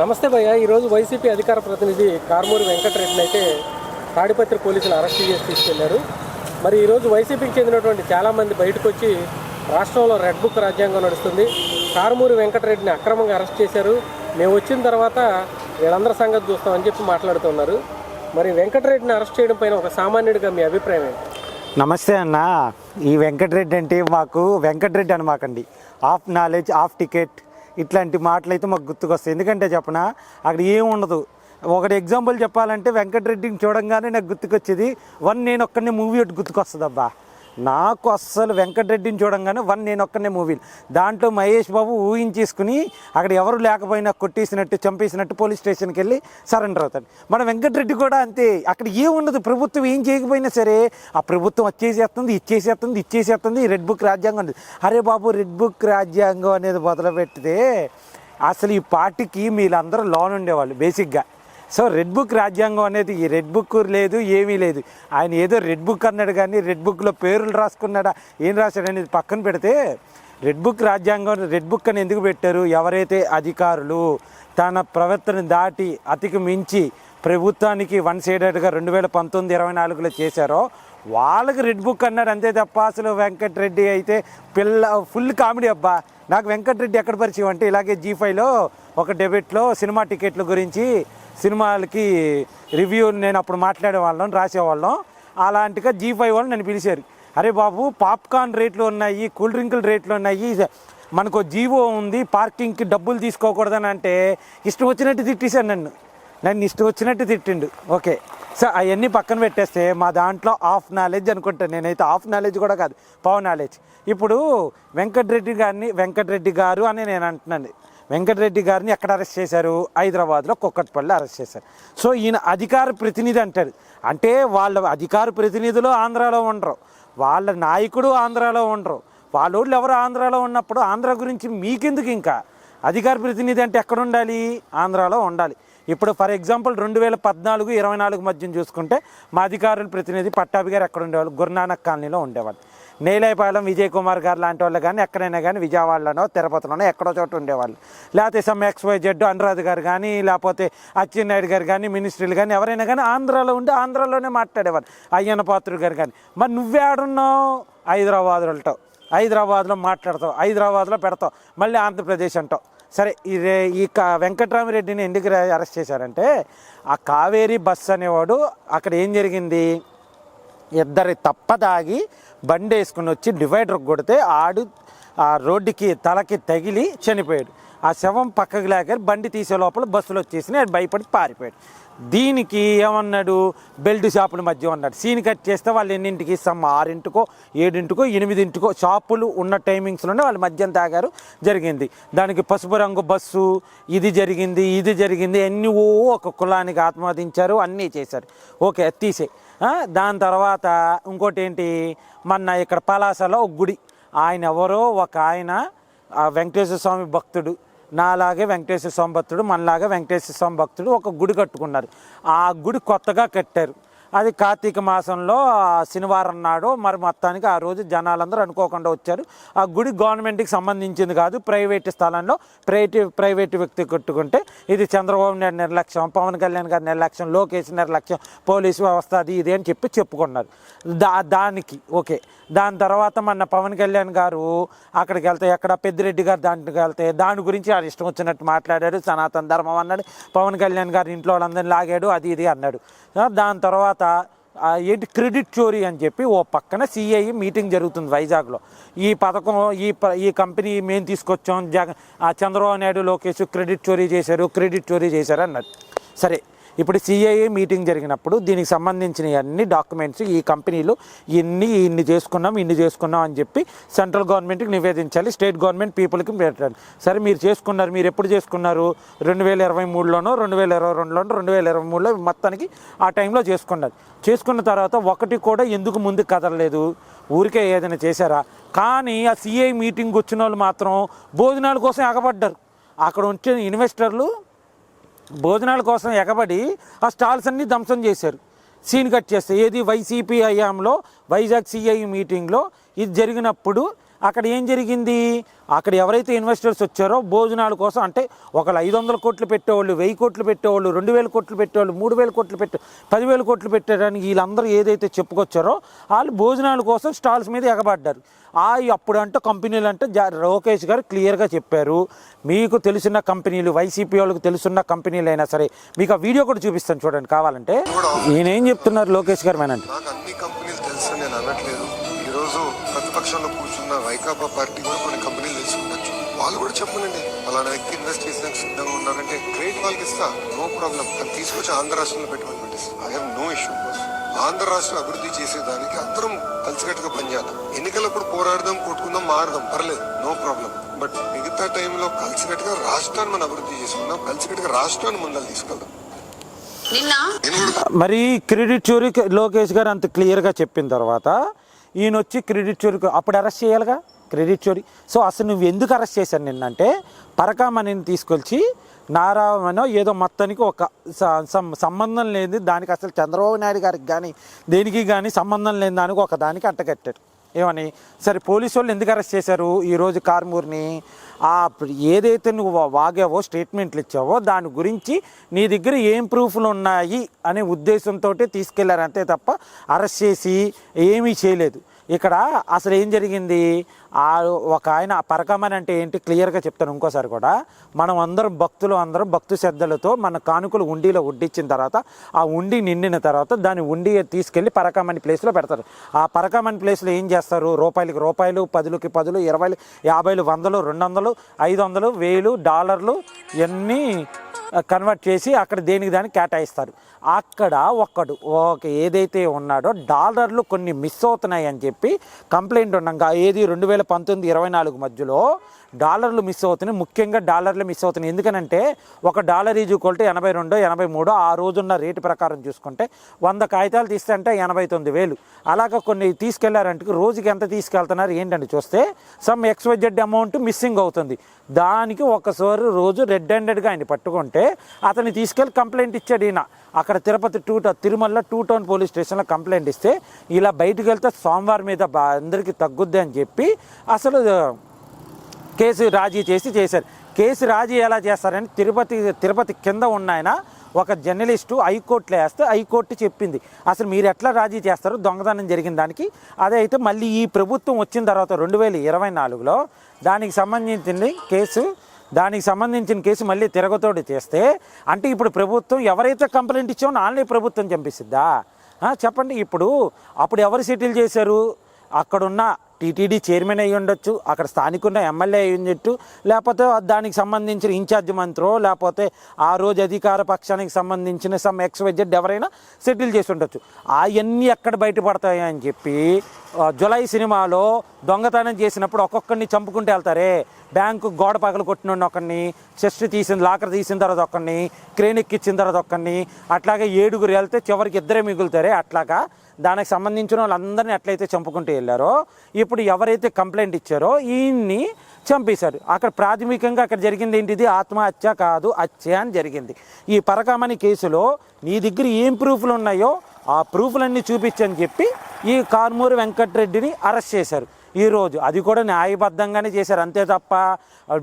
నమస్తే భయ్య. ఈరోజు వైసీపీ అధికార ప్రతినిధి కార్మూరి వెంకటరెడ్డిని అయితే తాడిపత్రి పోలీసులు అరెస్ట్ చేసి తీసుకెళ్ళారు. మరి ఈరోజు వైసీపీకి చెందినటువంటి చాలామంది బయటకు వచ్చి రాష్ట్రంలో రెడ్ బుక్ రాజ్యాంగం నడుస్తుంది. కారుమూరి వెంకటరెడ్డిని అక్రమంగా అరెస్ట్ చేశారు. మేము వచ్చిన తర్వాత వీళ్ళందరి సంగతి చూస్తామని చెప్పి మాట్లాడుతున్నారు. మరి వెంకటరెడ్డిని అరెస్ట్ చేయడం పైన ఒక సామాన్యుడిగా మీ అభిప్రాయం ఏంటి? నమస్తే అన్న. ఈ వెంకటరెడ్డి అంటే మాకు వెంకటరెడ్డి అని మాకండి. హాఫ్ నాలెడ్జ్ ఆఫ్ టికెట్ ఇట్లాంటి మాటలు అయితే మాకు గుర్తుకొస్తాయి. ఎందుకంటే చెప్పన అక్కడ ఏం ఉండదు. ఒకటి ఎగ్జాంపుల్ చెప్పాలంటే వెంకటరెడ్డిని చూడంగానే నాకు గుర్తుకొచ్చేది వన్ నేను ఒక్కనే మూవీ ఒకటి గుర్తుకొస్తుంది అబ్బా నాకు అస్సలు వెంకటరెడ్డిని చూడంగానే వన్ నేను ఒక్కనే మూవీలు. దాంట్లో మహేష్ బాబు ఊహించేసుకుని అక్కడ ఎవరు లేకపోయినా కొట్టేసినట్టు చంపేసినట్టు పోలీస్ స్టేషన్కి వెళ్ళి సరెండర్ అవుతాడు. మన వెంకటరెడ్డి కూడా అంతే. అక్కడ ఏముండదు ప్రభుత్వం ఏం చేయకపోయినా సరే ఆ ప్రభుత్వం వచ్చేసేస్తుంది ఇచ్చేసేస్తుంది ఇచ్చేసేస్తుంది రెడ్ బుక్ రాజ్యాంగం ఉంది అరే బాబు రెడ్ బుక్ రాజ్యాంగం అనేది మొదలుపెట్టితే అసలు ఈ పార్టీకి మీరందరూ లోన్ ఉండేవాళ్ళు బేసిక్గా. సో రెడ్ బుక్ రాజ్యాంగం అనేది ఈ రెడ్ బుక్ లేదు ఏమీ లేదు. ఆయన ఏదో రెడ్ బుక్ అన్నాడు కానీ రెడ్ బుక్లో పేర్లు రాసుకున్నాడా ఏం రాశాడు అనేది పక్కన పెడితే రెడ్ బుక్ రాజ్యాంగం రెడ్ బుక్ అని ఎందుకు పెట్టారు? ఎవరైతే అధికారులు తన ప్రవర్తన దాటి అతికి మించి ప్రభుత్వానికి వన్ సైడెడ్గా రెండు వేల పంతొమ్మిది ఇరవై నాలుగులో చేశారో వాళ్ళకి రెడ్ బుక్ అన్నాడు అంతే తప్ప అసలు వెంకటరెడ్డి అయితే పిల్ల ఫుల్ కామెడీ అబ్బా. నాకు వెంకటరెడ్డి ఎక్కడ పరిచయం అంటే ఇలాగే జీ ఫైవ్లో ఒక డెబిట్లో సినిమా టికెట్ల గురించి సినిమాలకి రివ్యూ నేను అప్పుడు మాట్లాడే వాళ్ళం రాసేవాళ్ళం. అలాంటిగా జీ ఫైవ్ వాళ్ళు నన్ను పిలిచారు. అరే బాబు పాప్కార్న్ రేట్లు ఉన్నాయి కూల్ డ్రింకుల రేట్లు ఉన్నాయి మనకు జీవో ఉంది పార్కింగ్కి డబ్బులు తీసుకోకూడదని అంటే ఇష్టం వచ్చినట్టు తిట్టేశాను నన్ను. నన్ను ఇష్టం వచ్చినట్టు తిట్టిండు. ఓకే. సో అవన్నీ పక్కన పెట్టేస్తే మా దాంట్లో హాఫ్ నాలెడ్జ్ అనుకుంటాను నేనైతే హాఫ్ నాలెడ్జ్ కూడా కాదు పవర్ నాలెడ్జ్ ఇప్పుడు వెంకటరెడ్డి గారిని వెంకటరెడ్డి గారు అని నేను అంటున్నాను. వెంకటరెడ్డి గారిని ఎక్కడ అరెస్ట్ చేశారు? హైదరాబాద్లో కుక్కట్పల్లి అరెస్ట్ చేశారు. సో ఈయన అధికార ప్రతినిధి అంటారు. అంటే వాళ్ళ అధికార ప్రతినిధులు ఆంధ్రాలో ఉండరు. వాళ్ళ నాయకుడు ఆంధ్రాలో ఉండరు. వాళ్ళోళ్ళు ఎవరు ఆంధ్రాలో ఉన్నప్పుడు ఆంధ్ర గురించి మీకెందుకు ఇంకా? అధికార ప్రతినిధి అంటే ఎక్కడ ఉండాలి? ఆంధ్రాలో ఉండాలి. ఇప్పుడు ఫర్ ఎగ్జాంపుల్ రెండు వేల పద్నాలుగు ఇరవై నాలుగు మధ్యన చూసుకుంటే మా అధికారుల ప్రతినిధి పట్టాభి గారు ఎక్కడ ఉండేవాళ్ళు? గురునానక్ కాలనీలో ఉండేవాళ్ళు. నేలైపాలెం విజయ్ కుమార్ గారు లాంటి వాళ్ళు కానీ ఎక్కడైనా కానీ విజయవాడలోనో తిరుపతిలోనో ఎక్కడో చోట ఉండేవాళ్ళు. లేకపోతే సమ్ ఎక్స్వై జెడ్ అనురాధ్ గారు కానీ లేకపోతే అచ్చెన్నాయుడు గారు కానీ మినిస్ట్రీలు కానీ ఎవరైనా కానీ ఆంధ్రాలో ఉండి ఆంధ్రాలోనే మాట్లాడేవాళ్ళు. అయ్యన్న పాత్రుడు గారు కానీ మరి నువ్వే ఆడున్నావు ఉంటావు హైదరాబాద్లో మాట్లాడతావు. హైదరాబాద్లో పెడతావు. మళ్ళీ ఆంధ్రప్రదేశ్ అంటావు. సరే ఇది ఈ వెంకట్రామిరెడ్డిని ఎందుకు అరెస్ట్ చేశారంటే ఆ కావేరీ బస్ అనేవాడు అక్కడ ఏం జరిగింది? ఇద్దరి తప్పదాగి బండి వేసుకుని వచ్చి డివైడర్ కొడితే ఆడు ఆ రోడ్డుకి తలకి తగిలి చనిపోయాడు. ఆ శవం పక్కకి లేక బండి తీసే లోపల బస్సులు వచ్చేసి అది భయపడి పారిపోయాడు. దీనికి ఏమన్నాడు? బెల్ట్ షాపుల మధ్య ఉన్నాడు సీన్ కట్ చేస్తే వాళ్ళు ఎన్నింటికి ఇస్తాం? ఆరింటికో ఏడింటికో ఎనిమిదింటికో షాపులు ఉన్న టైమింగ్స్లోనే వాళ్ళు మద్యం తాగారు. జరిగింది. దానికి పసుపు రంగు బస్సు ఇది జరిగింది ఇది జరిగింది అన్నీ ఓ ఒక కులానికి ఆత్మహతించారు అన్నీ చేశారు. ఓకే తీసే దాని తర్వాత ఇంకోటి ఏంటి మొన్న ఇక్కడ పలాసలో ఒక గుడి. ఆయన ఎవరో? ఒక ఆయన వెంకటేశ్వర స్వామి భక్తుడు. నాలాగే వెంకటేశ్వర స్వామి భక్తుడు మనలాగా వెంకటేశ్వర స్వామి భక్తుడు ఒక గుడి కట్టుకున్నారు. ఆ గుడి కొత్తగా కట్టారు. అది కార్తీక మాసంలో శనివారం నాడు మరి మొత్తానికి ఆ రోజు జనాలందరూ అనుకోకుండా వచ్చారు. ఆ గుడి గవర్నమెంట్కి సంబంధించింది కాదు ప్రైవేట్ స్థలంలో ప్రైవేట్ ప్రైవేట్ వ్యక్తి కట్టుకుంటే ఇది చంద్రబాబు నాయుడు నిర్లక్ష్యం పవన్ కళ్యాణ్ గారి నిర్లక్ష్యం లోకేష్ నిర్లక్ష్యం పోలీసు వ్యవస్థ అది ఇది అని చెప్పి చెప్పుకున్నారు. దా దానికి ఓకే. దాని తర్వాత మన పవన్ కళ్యాణ్ గారు అక్కడికి వెళ్తే ఎక్కడ పెద్దిరెడ్డి గారు దాంట్లోకి వెళ్తే దాని గురించి ఆయన ఇష్టం వచ్చినట్టు మాట్లాడాడు సనాతన ధర్మం అన్నాడు పవన్ కళ్యాణ్ గారు ఇంట్లో వాళ్ళందరినీ లాగాడు అది ఇది అన్నాడు. దాని తర్వాత తర్వాత ఏంటి క్రెడిట్ చోరీ అని చెప్పి ఓ పక్కన సిఐ మీటింగ్ జరుగుతుంది వైజాగ్లో. ఈ పథకం ఈ ప- ఈ కంపెనీ మేము తీసుకొచ్చాం జగ ఆ, చంద్రబాబు నాయుడు లోకేష్ క్రెడిట్ చోరీ చేశారు క్రెడిట్ చోరీ చేశారు అన్నారు. సరే ఇప్పుడు సిఐఏ మీటింగ్ జరిగినప్పుడు దీనికి సంబంధించిన అన్ని డాక్యుమెంట్స్ ఈ కంపెనీలు ఇన్ని ఇన్ని చేసుకున్నాం ఇన్ని చేసుకున్నాం అని చెప్పి సెంట్రల్ గవర్నమెంట్కి నివేదించాలి స్టేట్ గవర్నమెంట్ పీపుల్కి పెట్టాలి. సరే మీరు చేసుకున్నారు మీరు ఎప్పుడు చేసుకున్నారు? రెండు వేల ఇరవై మూడులోనో రెండు వేల ఇరవై రెండులోనో రెండు వేల ఇరవై మూడులో మొత్తానికి ఆ టైంలో చేసుకున్నారు. చేసుకున్న తర్వాత ఒకటి కూడా ఎందుకు ముందుకు కదలలేదు? ఊరికే ఏదైనా చేశారా? కానీ ఆ సిఐ మీటింగ్ వచ్చిన వాళ్ళు మాత్రం భోజనాల కోసం ఎగబడ్డారు అక్కడ వచ్చిన ఇన్వెస్టర్లు భోజనాల కోసం ఎగబడి ఆ స్టాల్స్ అన్ని ధ్వంసం చేశారు. సీన్ కట్ చేస్తే ఏది వైసీపీ హయాంలో వైజాగ్ సిఐ మీటింగ్లో ఇది జరిగినప్పుడు అక్కడ ఏం జరిగింది? అక్కడ ఎవరైతే ఇన్వెస్టర్స్ వచ్చారో భోజనాల కోసం అంటే ఒకళ్ళు ఐదు వందల కోట్లు పెట్టేవాళ్ళు వెయ్యి కోట్లు పెట్టేవాళ్ళు రెండు వేల కోట్లు పెట్టేవాళ్ళు మూడు వేల కోట్లు పెట్టే పదివేల కోట్లు పెట్టడానికి వీళ్ళందరూ ఏదైతే చెప్పుకొచ్చారో వాళ్ళు భోజనాల కోసం స్టాల్స్ మీద ఎగబడ్డారు. ఆ అప్పుడు అంటే కంపెనీలు అంటే లోకేష్ గారు క్లియర్గా చెప్పారు. మీకు తెలిసిన కంపెనీలు వైసీపీ వాళ్ళకి తెలుసున్న కంపెనీలు అయినా సరే మీకు ఆ వీడియో కూడా చూపిస్తాను చూడండి కావాలంటే. నేనేం చెప్తున్నారు లోకేష్ గారు మేనండి నాకు అన్ని కంపెనీలు తెలుసు నేను అనట్లేదు. ఈరోజు ప్రతిపక్షంలో కూర్చున్న వైకాపా పార్టీ కూడా కొన్ని కంపెనీలు తెలిసి ఉండొచ్చు వాళ్ళు కూడా చెప్పనండి అలాంటి వ్యక్తి ఇన్వెస్ట్ చేసేందుకు సిద్ధంగా ఉన్నారంటే క్రెడిట్ వాళ్ళకి ఇస్తా. నో ప్రాబ్లం అది తీసుకొచ్చి ఆంధ్ర రాష్ట్రంలో పెట్టమని పెట్టిస్తా I have no issue Andhra రాష్ట్రం అభివృద్ధి చేసేదానికి అందరం కలిసికట్టుగా పనిచేద్దాం. ఎన్నికలప్పుడు పోరాడదాం కొట్టుకుందాం మారదాం. పర్లేదు. నో ప్రాబ్లం బట్ మిగతా టైంలో కలిసికట్టుగా రాష్ట్రాన్ని మనం అభివృద్ధి చేసుకుందాం. కలిసికట్టుగా రాష్ట్రాన్ని ముందలు తీసుకెళ్దాం. మరి క్రెడిట్ చోరీ లోకేష్ గారు అంత క్లియర్గా చెప్పిన తర్వాత ఈయన వచ్చి క్రెడిట్ చోరీ అప్పుడు అరెస్ట్ చేయాలిగా? క్రెడిట్ చోరీ. సో అసలు నువ్వు ఎందుకు అరెస్ట్ చేశాను నిన్నంటే పరకామణిని తీసుకొచ్చి నారాయణో ఏదో మొత్తానికి ఒక స- సంబంధం లేని దానికి అసలు చంద్రబాబు నాయుడు గారికి కానీ దేనికి కానీ సంబంధం లేని దానికి ఒక దానికి అంటగట్టాడు ఏమని సరే పోలీసు వాళ్ళు ఎందుకు అరెస్ట్ చేశారు? ఈరోజు కార్మూర్ని ఆ ఏదైతే నువ్వు వాగావో స్టేట్మెంట్లు ఇచ్చావో దాని గురించి నీ దగ్గర ఏం ప్రూఫ్లు ఉన్నాయి అనే ఉద్దేశంతో తీసుకెళ్ళారు అంతే తప్ప అరెస్ట్ చేసి ఏమీ చేయలేదు. ఇక్కడ అసలు ఏం జరిగింది? ఆ ఒక ఆయన పరకమని అంటే ఏంటి? క్లియర్గా చెప్తాను ఇంకోసారి కూడా. మనం అందరం భక్తులు అందరం భక్తు శ్రద్ధలతో మన కానుకలు ఉండిలో ఉడ్డించిన తర్వాత ఆ ఉండి నిండిన తర్వాత దాన్ని ఉండి తీసుకెళ్ళి పరకమని ప్లేస్లో పెడతారు. ఆ పరకమని ప్లేస్లో ఏం చేస్తారు? రూపాయలకి రూపాయలు పదులకి పదులు ఇరవైలు యాభైలు వందలు రెండు వందలు ఐదు వందలు వేలు డాలర్లు ఇవన్నీ కన్వర్ట్ చేసి అక్కడ దేనికి దానికి కేటాయిస్తారు. అక్కడ ఒక్కడు ఒక ఏదైతే ఉన్నాడో డాలర్లు కొన్ని మిస్ అవుతున్నాయి అని చెప్పి కంప్లైంట్ ఉండగా ఏది రెండు వేల పంతొమ్మిది ఇరవై నాలుగు మధ్యలో డాలర్లు మిస్ అవుతున్నాయి. ముఖ్యంగా డాలర్లు మిస్ అవుతున్నాయి. ఎందుకనంటే ఒక డాలర్ ఈజ్ ఈక్వల్ టు ఎనభై రెండు ఎనభై మూడు ఆ రోజున్న రేటు ప్రకారం చూసుకుంటే వంద కాగితాలు తీస్తే అంటే ఎనభై తొమ్మిది వేలు. అలాగ కొన్ని తీసుకెళ్ళారంటే రోజుకి ఎంత తీసుకెళ్తున్నారు ఏంటంటే చూస్తే సమ్ ఎక్స్వైజెడ్ అమౌంట్ మిస్సింగ్ అవుతుంది. దానికి ఒకసారి రోజు రెడ్ హ్యాండెడ్గా ఆయన పట్టుకుంటే అతన్ని తీసుకెళ్ళి కంప్లైంట్ ఇచ్చాడు ఈయన. అక్కడ Tirupati two town Tirumala two town police స్టేషన్లో కంప్లైంట్ ఇస్తే ఇలా బయటకు వెళ్తే సోమవారం మీద బా- అందరికీ తగ్గుద్ది అని చెప్పి అసలు కేసు రాజీ చేసి చేశారు. కేసు రాజీ ఎలా చేస్తారని తిరుపతి తిరుపతి కింద ఉన్న ఆయన ఒక జర్నలిస్టు హైకోర్టులో వేస్తే హైకోర్టు చెప్పింది. అసలు మీరు ఎట్లా రాజీ చేస్తారు దొంగతనం జరిగిన దానికి. అదే అయితే మళ్ళీ ఈ ప్రభుత్వం వచ్చిన తర్వాత రెండు వేల ఇరవై నాలుగులో దానికి సంబంధించింది కేసు దానికి సంబంధించిన కేసు మళ్ళీ తిరగతోడి చేస్తే అంటే ఇప్పుడు ప్రభుత్వం ఎవరైతే కంప్లైంట్ ఇచ్చామో వాళ్ళని ప్రభుత్వం చంపిస్తుందా? చెప్పండి. ఇప్పుడు అప్పుడు ఎవరు సెటిల్ చేశారు? అక్కడున్న టీటీడీ చైర్మన్ అయ్యి ఉండొచ్చు అక్కడ స్థానికున్న ఎమ్మెల్యే అయ్యి ఉండొచ్చు లేకపోతే దానికి సంబంధించిన ఇన్ఛార్జ్ మంత్రో లేకపోతే ఆ రోజు అధికార పక్షానికి సంబంధించిన సమ్ ఎక్స్ ఎక్స్వైజెడ్ ఎవరైనా సెటిల్ చేసి ఉండొచ్చు. అవన్నీ ఎక్కడ బయటపడతాయి అని చెప్పి జులై సినిమాలో దొంగతనం చేసినప్పుడు ఒక్కొక్కరిని చంపుకుంటూ వెళ్తారే. బ్యాంకు గోడ పగలు కొట్టిన ఒకరిని చెస్ట్ తీసిన లాకర్ తీసిన తర్వాత ఒకరిని క్రేన్ ఎక్కిచ్చిన తర్వాత ఒకరిని అట్లాగే ఏడుగురు వెళ్తే చివరికి ఇద్దరే మిగులుతారే. అట్లాగా దానికి సంబంధించిన వాళ్ళందరినీ ఎట్లయితే చంపుకుంటూ వెళ్ళారో ఇప్పుడు ఎవరైతే కంప్లైంట్ ఇచ్చారో ఈయన్ని చంపేశారు. అక్కడ ప్రాథమికంగా అక్కడ జరిగింది ఏంటిది? ఆత్మహత్య కాదు హత్య అని జరిగింది. ఈ పరకామణి కేసులో నీ దగ్గర ఏం ప్రూఫ్లు ఉన్నాయో ఆ ప్రూఫ్లన్నీ చూపించని చెప్పి ఈ కార్మూరి వెంకటరెడ్డిని అరెస్ట్ చేశారు. ఈరోజు అది కూడా న్యాయబద్ధంగానే చేశారు. అంతే తప్ప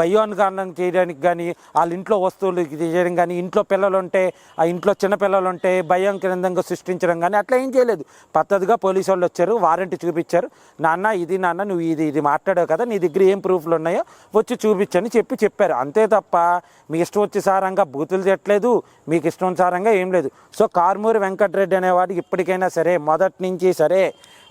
భయోన్ కారణం చేయడానికి కానీ వాళ్ళ ఇంట్లో వస్తువులు చేయడం కానీ ఇంట్లో పిల్లలు ఉంటే ఆ ఇంట్లో చిన్న పిల్లలు ఉంటే భయం క్రిందంగా సృష్టించడం కానీ అట్లా ఏం చేయలేదు. పద్ధతిగా పోలీసు వాళ్ళు వచ్చారు వారంటీ చూపించారు. నాన్న ఇది నాన్న నువ్వు ఇది ఇది మాట్లాడావు కదా నీ దగ్గర ఏం ప్రూఫ్లు ఉన్నాయో వచ్చి చూపించని చెప్పి చెప్పారు. అంతే తప్ప మీ ఇష్టం వచ్చేసారంగా బూతులు తిట్టలేదు మీకు ఇష్టం సారంగా ఏం లేదు. సో కార్మూరి వెంకటరెడ్డి అనేవాడు ఇప్పటికైనా సరే మొదటి నుంచి సరే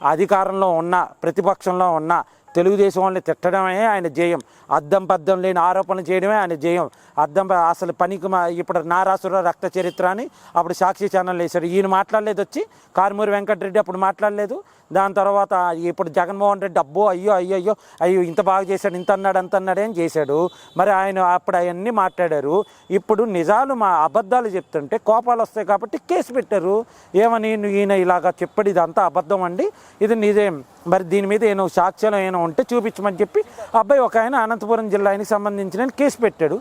అధికారంలో ఉన్న ప్రతిపక్షంలో ఉన్న తెలుగుదేశం వాళ్ళని తిట్టడమే ఆయన జయం. అద్దం పద్దం లేని ఆరోపణలు చేయడమే ఆయన జయం. అద్దం అసలు పనికి మా ఇప్పుడు నారాసుర రక్త చరిత్ర అని అప్పుడు సాక్షి ఛానల్ వేశాడు ఈయన మాట్లాడలేదు వచ్చి. కారుమూరి వెంకటరెడ్డి అప్పుడు మాట్లాడలేదు. దాని తర్వాత ఇప్పుడు జగన్మోహన్ రెడ్డి అబ్బో అయ్యో అయ్యో అయ్యో అయ్యో ఇంత బాగా చేశాడు ఇంత అన్నాడు అంత అన్నాడు అని చేశాడు. మరి ఆయన అప్పుడు అవన్నీ మాట్లాడారు. ఇప్పుడు నిజాలు మా అబద్ధాలు చెప్తుంటే కోపాలు వస్తాయి కాబట్టి కేసు పెట్టారు. ఏమని ఈయన ఇలాగా చెప్పాడు ఇదంతా అబద్ధం అండి. ఇది నిజం. మరి దీని మీద ఏమో సాక్ష్యాలు ఏమైనా ఉంటే చూపించమని చెప్పి అబ్బాయి ఒక ఆయన అనంతపురం జిల్లా ఆయనకి సంబంధించిన కేసు పెట్టాడు.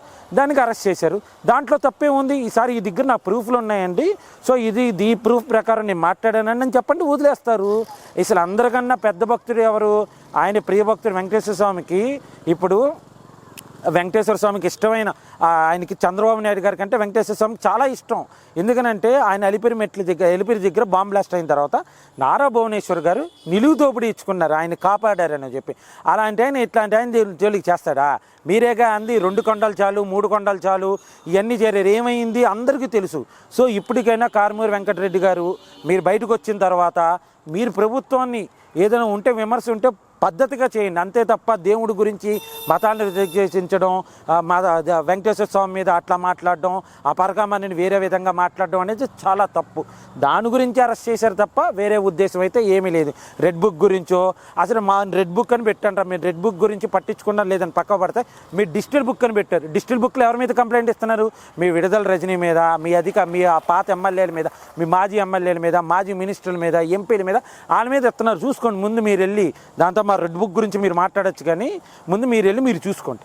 దానికి అరెస్ట్ చేశారు. దాంట్లో తప్పే ఉంది. ఈసారి ఈ దగ్గర నా ప్రూఫ్లు ఉన్నాయండి. సో ఇది దీ ప్రూఫ్ ప్రకారం నేను మాట్లాడానని అని చెప్పండి వదిలేస్తారు. అసలు అందరికన్నా పెద్ద భక్తుడు ఎవరు? ఆయన ప్రియభక్తుడు వెంకటేశ్వర స్వామికి. ఇప్పుడు వెంకటేశ్వర స్వామికి ఇష్టమైన ఆయనకి చంద్రబాబు నాయుడు గారి కంటే వెంకటేశ్వర స్వామికి చాలా ఇష్టం. ఎందుకనంటే ఆయన అలిపిరి మెట్ల దగ్గర అలిపిరి దగ్గర బాంబ్ బ్లాస్ట్ అయిన తర్వాత నారా భువనేశ్వర్ గారు నిలువు దోపిడీ ఇచ్చుకున్నారు. ఆయన కాపాడారని చెప్పి. అలాంటి ఆయన ఇట్లాంటి ఆయన జోలికి చేస్తాడా? మీరేగా అంది రెండు కొండలు చాలు మూడు కొండలు చాలు ఇవన్నీ చేరారు ఏమైంది? అందరికీ తెలుసు. సో ఇప్పటికైనా కారుమూరి వెంకటరెడ్డి గారు మీరు బయటకు వచ్చిన తర్వాత మీరు ప్రభుత్వాన్ని ఏదైనా ఉంటే విమర్శ ఉంటే పద్ధతిగా చేయండి. అంతే తప్ప దేవుడి గురించి మతాన్ని వ్యతిరేకించడం మా వెంకటేశ్వర స్వామి మీద అట్లా మాట్లాడడం ఆ పరకామణిని వేరే విధంగా మాట్లాడడం అనేది చాలా తప్పు. దాని గురించి అరెస్ట్ చేశారు తప్ప వేరే ఉద్దేశం అయితే ఏమీ లేదు. రెడ్ బుక్ గురించో అసలు మా రెడ్ బుక్ అని పెట్టంటారు మీరు రెడ్ బుక్ గురించి పట్టించుకున్నా లేదని పక్క పడితే మీరు డిజిటల్ బుక్ అని పెట్టారు. డిజిటల్ బుక్లో ఎవరి మీద కంప్లైంట్ ఇస్తున్నారు? మీ విడుదల రజనీ మీద మీ అధిక మీ పాత ఎమ్మెల్యేల మీద మీ మాజీ ఎమ్మెల్యేల మీద మాజీ మినిస్టర్ల మీద ఎంపీల మీద వాళ్ళ మీద ఇస్తున్నారు. చూసుకోండి ముందు మీరు వెళ్ళి దాంతో రెడ్ బుక్ గురించి మీరు మాట్లాడచ్చు కానీ ముందు మీరు వెళ్ళి మీరు చూసుకోండి.